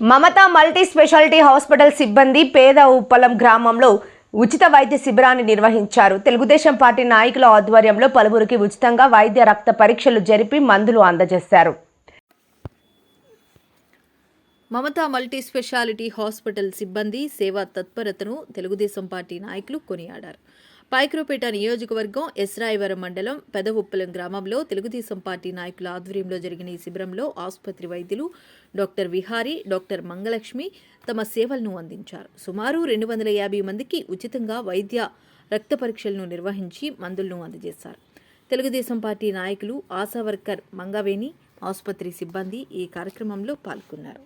మమత multi speciality hospital సిబ్బంది పేద ఉప్పలం గ్రామంలో ఉచిత వైద్య శిబిరాన్ని నిర్వహించారు. తెలుగుదేశం పార్టీ నాయకుల ఆధ్వర్యంలో పలువురికి ఉచితంగా వైద్య రక్త పరీక్షలు జరిపి మందులు అందజేశారు. మమతా మల్టీ స్పెషాలిటీ హాస్పిటల్ సిబ్బంది సేవా తత్పరతను తెలుగుదేశం పార్టీ నాయకులు కొనియాడారు. పైక్రోపేట నియోజకవర్గం ఎస్రాయవరం మండలం పెదవుప్పలం గ్రామంలో తెలుగుదేశం పార్టీ నాయకుల ఆధ్వర్యంలో జరిగిన ఈ శిబిరంలో ఆసుపత్రి వైద్యులు డాక్టర్ విహారీ డాక్టర్ మంగలక్ష్మి తమ సేవలను అందించారు. సుమారు రెండు వందల యాభై మందికి ఉచితంగా వైద్య రక్త పరీక్షలను నిర్వహించి మందులను అందజేశారు. తెలుగుదేశం పార్టీ నాయకులు ఆశా వర్కర్ మంగవేణి ఆసుపత్రి సిబ్బంది ఈ కార్యక్రమంలో పాల్గొన్నారు.